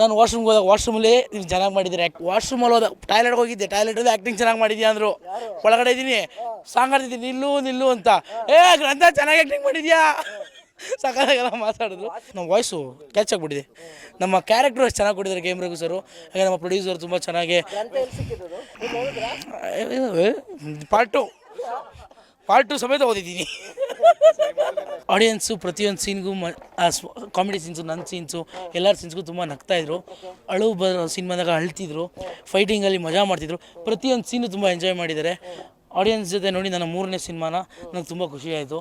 ನಾನು ವಾಶ್ರೂಮ್ಗೆ ಹೋದಾಗ ವಾಶ್ರೂಮಲ್ಲಿ ನೀವು ಚೆನ್ನಾಗಿ ಮಾಡಿದ್ದೀರಿ? ಆ್ಯಕ್ಟ್ ವಾಶ್ರೂಮಲ್ಲಿ ಹೋದ ಟಾಯ್ಲೆಟ್ಗೆ ಹೋಗಿದ್ದೆ ಟಾಯ್ಲೆಟಲ್ಲಿ ಆ್ಯಕ್ಟಿಂಗ್ ಚೆನ್ನಾಗಿ ಮಾಡಿದ್ಯಾ ಅಂದರು. ಒಳಗಡೆ ಇದ್ದೀನಿ ಸಾಂಗ್ ಆಡ್ತಿದ್ದೀನಿ ನಿಲ್ಲು ನಿಲ್ಲು ಅಂತ. ಏ ಗ್ರಂಥ ಚೆನ್ನಾಗಿ ಆ್ಯಕ್ಟಿಂಗ್ ಮಾಡಿದ್ಯಾ? ಸಕಾಲಾಗೆಲ್ಲ ಮಾತಾಡಿದ್ರು. ನಮ್ಮ ವಾಯ್ಸು ಕ್ಯಾಚ್ ಆಗಿಬಿಟ್ಟಿದೆ. ನಮ್ಮ ಕ್ಯಾರೆಕ್ಟರ್ ಅಷ್ಟು ಚೆನ್ನಾಗಿ ಕೊಟ್ಟಿದ್ದಾರೆ ಗೇಮ್ ರಘು ಸರು. ಹಾಗೆ ನಮ್ಮ ಪ್ರೊಡ್ಯೂಸರ್ ತುಂಬ ಚೆನ್ನಾಗಿ. ಪಾರ್ಟ್ ಟು ಪಾರ್ಟ್ ಟು ಸಮೇತ ಓದಿದ್ದೀನಿ. ಆಡಿಯನ್ಸು ಪ್ರತಿಯೊಂದು ಸೀನ್ಗೂ ಮ ಕಾಮಿಡಿ ಸೀನ್ಸು ನನ್ನ ಸೀನ್ಸು ಎಲ್ಲರ ಸೀನ್ಸ್ಗೂ ತುಂಬ ನಗ್ತಾಯಿದ್ರು ಅಳು ಬರೋ ಸಿನಿಮಾದಾಗ ಅಳ್ತಿದ್ರು ಫೈಟಿಂಗಲ್ಲಿ ಮಜಾ ಮಾಡ್ತಿದ್ರು. ಪ್ರತಿಯೊಂದು ಸೀನು ತುಂಬ ಎಂಜಾಯ್ ಮಾಡಿದ್ದಾರೆ. ಆಡಿಯನ್ಸ್ ಜೊತೆ ನೋಡಿ ನನ್ನ ಮೂರನೇ ಸಿನಿಮಾನ ನನಗೆ ತುಂಬ ಖುಷಿಯಾಯಿತು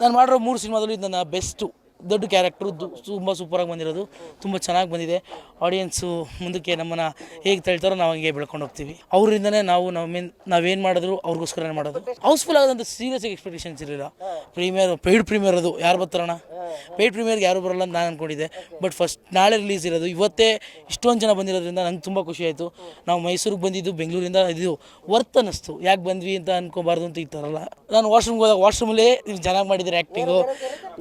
ನಾನು ಮಾಡಿರೋ ಮೂರು ಸಿನಿಮಾದಲ್ಲಿ ನನ್ನ ಬೆಸ್ಟು ದೊಡ್ಡ ಕ್ಯಾರೆಕ್ಟ್ರು ತುಂಬ ಸೂಪರಾಗಿ ಬಂದಿರೋದು, ತುಂಬ ಚೆನ್ನಾಗಿ ಬಂದಿದೆ. ಆಡಿಯನ್ಸು ಮುಂದಕ್ಕೆ ನಮ್ಮನ್ನು ಹೇಗೆ ತಳ್ತಾರೋ ನಾವು ಹಂಗೆ ಬೆಳ್ಕೊಂಡು ಹೋಗ್ತೀವಿ. ಅವರಿಂದನೇ ನಾವು ನಮ್ಮಿಂದ ನಾವೇನು ಮಾಡಿದ್ರು ಅವ್ರಿಗೋಸ್ಕರನೇ ಮಾಡೋದು. ಹೌಸ್ಫುಲ್ ಆಗೋದಂತ ಸೀರಿಯಸ್ ಎಕ್ಸ್ಪೆಕ್ಟೇಷನ್ಸ್ ಇರಲಿಲ್ಲ. ಪ್ರೀಮಿಯರ್ ಪೇಯ್ಡ್ ಪ್ರೀಮಿಯರ್ ಅದು. ಯಾರು ಬರ್ತಾರಣ ಪೇಯ್ಡ್ ಪ್ರೀಮಿಯರ್ಗೆ ಯಾರು ಬರಲ್ಲ ಅಂತ ನಾನು ಅಂದ್ಕೊಂಡಿದ್ದೆ ಬಟ್ ಫಸ್ಟ್ ನಾಳೆ ರಿಲೀಸ್ ಇರೋದು. ಇವತ್ತೇ ಇಷ್ಟೊಂದು ಜನ ಬಂದಿರೋದ್ರಿಂದ ನಂಗೆ ತುಂಬ ಖುಷಿ ಆಯಿತು. ನಾವು ಮೈಸೂರಿಗೆ ಬಂದಿದ್ದು ಬೆಂಗಳೂರಿಂದ ಇದು ವರ್ತ್ ಅನ್ನಿಸ್ತು ಯಾಕೆ ಬಂದ್ವಿ ಅಂತ ಅನ್ಕೋಬಾರ್ದು ಅಂತ ಅಲ್ಲ. ನಾನು ವಾಶ್ರೂಮ್ಗೆ ಹೋದಾಗ ವಾಶ್ರೂಮಲ್ಲೇ ನೀವು ಚೆನ್ನಾಗಿ ಮಾಡಿದ್ದೀರಿ ಆ್ಯಕ್ಟಿಂಗು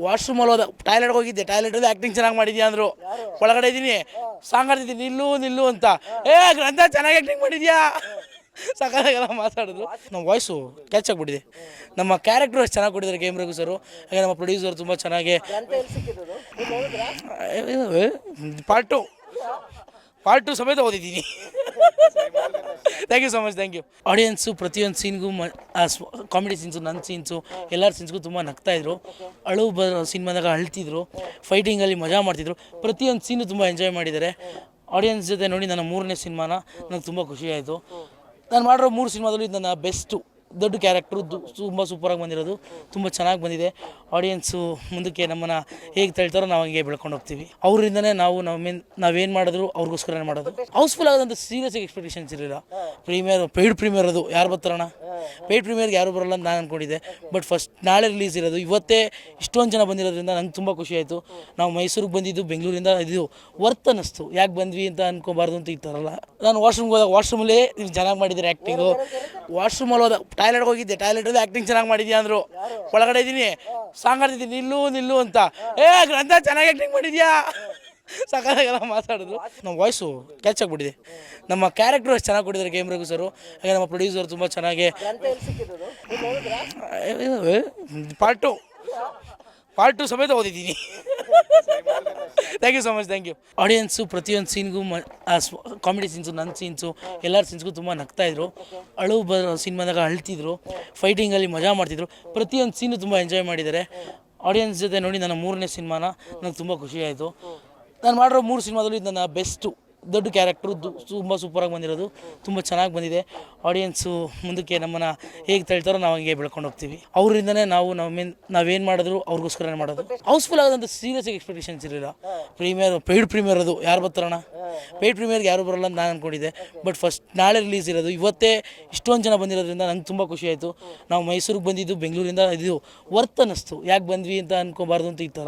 ವಾಶ್ರೂಮಲ್ಲಿ ಹೋದಾಗ ಟಾಯ್ಲೆಟ್ಗೆ ಹೋಗಿದ್ದೆ. ಟಾಯ್ಲೆಟಲ್ಲಿ ಆ್ಯಕ್ಟಿಂಗ್ ಚೆನ್ನಾಗಿ ಮಾಡಿದ್ಯಾ ಅಂದರು. ಒಳಗಡೆ ಇದ್ದೀನಿ ಸಾಂಗ್ ಆಡ್ತಿದ್ದೀನಿ ನಿಲ್ಲು ನಿಲ್ಲು ಅಂತ. ಏ ಗ್ರಂಥ ಚೆನ್ನಾಗಿ ಆ್ಯಕ್ಟಿಂಗ್ ಮಾಡಿದ್ಯಾ? ಸಕಾಲಾಗೆಲ್ಲ ಮಾತಾಡಿದ್ರು. ನಮ್ಮ ವಾಯ್ಸು ಕ್ಯಾಚ್ ಆಗಿಬಿಟ್ಟಿದೆ. ನಮ್ಮ ಕ್ಯಾರೆಕ್ಟರ್ ಅಷ್ಟು ಚೆನ್ನಾಗಿ ಕೊಟ್ಟಿದ್ದಾರೆ ಗೇಮ್ ರಘು ಸರು ಹಾಗೆ ನಮ್ಮ ಪ್ರೊಡ್ಯೂಸರ್ ತುಂಬ ಚೆನ್ನಾಗಿ ಪಾರ್ಟ್ ಟು ಪಾರ್ಟ್ ಟು ಸಮೇತ ಓದಿದ್ದೀನಿ. Thank you so much thank you audience ಪ್ರತಿಯೊಂದು ಸೀನ್ಗೂ ಮ ಕಾಮಿಡಿ ಸೀನ್ಸು ನನ್ನ ಸೀನ್ಸು ಎಲ್ಲರ ಸೀನ್ಸ್ಗೂ ತುಂಬ ನಗ್ತಾಯಿದ್ರು ಅಳು ಬರೋ ಸಿನಿಮಾದಾಗ ಅಳ್ತಿದ್ರು. ಫೈಟಿಂಗಲ್ಲಿ ಮಜಾ ಮಾಡ್ತಿದ್ರು. ಪ್ರತಿಯೊಂದು ಸೀನು ತುಂಬ ಎಂಜಾಯ್ ಮಾಡಿದ್ದಾರೆ. ಆಡಿಯನ್ಸ್ ಜೊತೆ ನೋಡಿ ನನ್ನ ಮೂರನೇ ಸಿನಿಮಾನ ನನಗೆ ತುಂಬ ಖುಷಿಯಾಯಿತು ನಾನು ಮಾಡಿರೋ ಮೂರು ಸಿನಿಮಾದಲ್ಲಿ ಇದು ನನ್ನ ಬೆಸ್ಟು. ದೊಡ್ಡ ಕ್ಯಾರೆಕ್ಟ್ರು ತುಂಬ ಸೂಪರಾಗಿ ಬಂದಿರೋದು. ತುಂಬ ಚೆನ್ನಾಗಿ ಬಂದಿದೆ. ಆಡಿಯನ್ಸು ಮುಂದಕ್ಕೆ ನಮ್ಮನ್ನು ಹೇಗೆ ತಳ್ತಾರೋ ನಾವು ಹಂಗೆ ಬೆಳ್ಕೊಂಡು ಹೋಗ್ತೀವಿ. ಅವರಿಂದನೇ ನಾವು ನಮ್ಮಿಂದ ನಾವೇನು ಮಾಡಿದ್ರು ಅವ್ರಿಗೋಸ್ಕರನೇ ಮಾಡೋದು. ಹೌಸ್ಫುಲ್ ಆಗೋದಂತ ಸೀರಿಯಸ್ ಎಕ್ಸ್ಪೆಕ್ಟೇಷನ್ಸ್ ಇರಲಿಲ್ಲ. ಪ್ರೀಮಿಯರ್ ಪೇಯ್ಡ್ ಪ್ರೀಮಿಯರ್ ಅದು. ಯಾರು ಬರ್ತಾರಣ ಪೇಯ್ಡ್ ಪ್ರೀಮಿಯರ್ಗೆ ಯಾರು ಬರಲ್ಲ ಅಂತ ನಾನು ಅಂದ್ಕೊಂಡಿದ್ದೆ ಬಟ್ ಫಸ್ಟ್ ನಾಳೆ ರಿಲೀಸ್ ಇರೋದು. ಇವತ್ತೇ ಇಷ್ಟೊಂದು ಜನ ಬಂದಿರೋದ್ರಿಂದ ನಂಗೆ ತುಂಬ ಖುಷಿ ಆಯಿತು. ನಾವು ಮೈಸೂರಿಗೆ ಬಂದಿದ್ದು ಬೆಂಗಳೂರಿಂದ ಇದು ವರ್ತ್ ಅನ್ನಿಸ್ತು. ಯಾಕೆ ಬಂದ್ವಿ ಅಂತ ಅನ್ಕೋಬಾರ್ದು ಅಂತ ಈ ಅಲ್ಲ. ನಾನು ವಾಶ್ರೂಮ್ಗೆ ಹೋದಾಗ ವಾಶ್ರೂಮಲ್ಲೇ ನೀವು ಚೆನ್ನಾಗಿ ಮಾಡಿದ್ದೀರಿ ಆ್ಯಕ್ಟಿಂಗು ವಾಶ್ರೂಮಲ್ಲಿ ಹೋದಾಗ ಟಾಯ್ಲೆಟ್ಗೆ ಹೋಗಿದ್ದೆ. ಟಾಯ್ಲೆಟಲ್ಲಿ ಆ್ಯಕ್ಟಿಂಗ್ ಚೆನ್ನಾಗಿ ಮಾಡಿದ್ಯಾ ಅಂದರು. ಒಳಗಡೆ ಇದ್ದೀನಿ ಸಾಂಗ್ ಆಡ್ತಿದ್ದೀನಿ ನಿಲ್ಲು ನಿಲ್ಲು ಅಂತ. ಏ ಗ್ರಂಥ ಚೆನ್ನಾಗಿ ಆ್ಯಕ್ಟಿಂಗ್ ಮಾಡಿದ್ಯಾ? ಸಕಾಲಾಗೆಲ್ಲ ಮಾತಾಡಿದ್ರು. ನಮ್ಮ ವಾಯ್ಸು ಕ್ಯಾಚ್ ಆಗಿಬಿಟ್ಟಿದೆ. ನಮ್ಮ ಕ್ಯಾರೆಕ್ಟರ್ ಅಷ್ಟು ಚೆನ್ನಾಗಿ ಕೊಟ್ಟಿದ್ದಾರೆ ಗೇಮ್ ರಘು ಸರು. ಹಾಗೆ ನಮ್ಮ ಪ್ರೊಡ್ಯೂಸರ್ ತುಂಬ ಚೆನ್ನಾಗಿ ಪಾರ್ಟ್ ಟು ಪಾರ್ಟ್ ಟು ಸಮೇತ ಓದಿದ್ದೀನಿ. Thank you so much thank you audience ಪ್ರತಿಯೊಂದು ಸೀನ್ಗೂ ಮ ಕಾಮಿಡಿ ಸೀನ್ಸು ನನ್ನ ಸೀನ್ಸು ಎಲ್ಲರ ಸೀನ್ಸ್ಗೂ ತುಂಬ ನಗ್ತಾಯಿದ್ರು ಅಳು ಬರೋ ಸಿನಿಮಾದಾಗ ಅಳ್ತಿದ್ರು. ಫೈಟಿಂಗಲ್ಲಿ ಮಜಾ ಮಾಡ್ತಿದ್ರು. ಪ್ರತಿಯೊಂದು ಸೀನು ತುಂಬ ಎಂಜಾಯ್ ಮಾಡಿದ್ದಾರೆ. ಆಡಿಯನ್ಸ್ ಜೊತೆ ನೋಡಿ ನನ್ನ ಮೂರನೇ ಸಿನಿಮಾನ ನನಗೆ ತುಂಬ ಖುಷಿಯಾಯಿತು ನಾನು ಮಾಡಿರೋ ಮೂರು ಸಿನಿಮಾದಲ್ಲಿ ನನ್ನ ಬೆಸ್ಟು ದೊಡ್ಡ ಕ್ಯಾರೆಕ್ಟ್ರು ತುಂಬ ಸೂಪರಾಗಿ ಬಂದಿರೋದು. ತುಂಬ ಚೆನ್ನಾಗಿ ಬಂದಿದೆ. ಆಡಿಯನ್ಸು ಮುಂದಕ್ಕೆ ನಮ್ಮನ್ನು ಹೇಗೆ ತಳ್ತಾರೋ ನಾವು ಹಂಗೆ ಬೆಳ್ಕೊಂಡು ಹೋಗ್ತೀವಿ. ಅವರಿಂದನೇ ನಾವು ನಮ್ಮಿಂದ ನಾವೇನು ಮಾಡಿದ್ರು ಅವ್ರಿಗೋಸ್ಕರನೇ ಮಾಡೋದು. ಹೌಸ್ಫುಲ್ ಆಗೋದಂತ ಸೀರಿಯಸ್ ಎಕ್ಸ್ಪೆಕ್ಟೇಷನ್ಸ್ ಇರಲಿಲ್ಲ. ಪ್ರೀಮಿಯರ್ ಪೇಯ್ಡ್ ಪ್ರೀಮಿಯರ್ ಅದು. ಯಾರು ಬರ್ತಾರಣ? ಪೇಯ್ಡ್ ಪ್ರೀಮಿಯರ್ಗೆ ಯಾರು ಬರಲ್ಲ ಅಂತ ನಾನು ಅಂದ್ಕೊಂಡಿದ್ದೆ ಬಟ್ ಫಸ್ಟ್ ನಾಳೆ ರಿಲೀಸ್ ಇರೋದು. ಇವತ್ತೇ ಇಷ್ಟೊಂದು ಜನ ಬಂದಿರೋದ್ರಿಂದ ನಂಗೆ ತುಂಬ ಖುಷಿ ಆಯಿತು. ನಾವು ಮೈಸೂರಿಗೆ ಬಂದಿದ್ದು ಬೆಂಗಳೂರಿಂದ. ಇದು ವರ್ತ್ ಅನ್ನಿಸ್ತು. ಯಾಕೆ ಬಂದ್ವಿ ಅಂತ ಅನ್ಕೋಬಾರ್ದು ಅಂತ ಈ ಥರ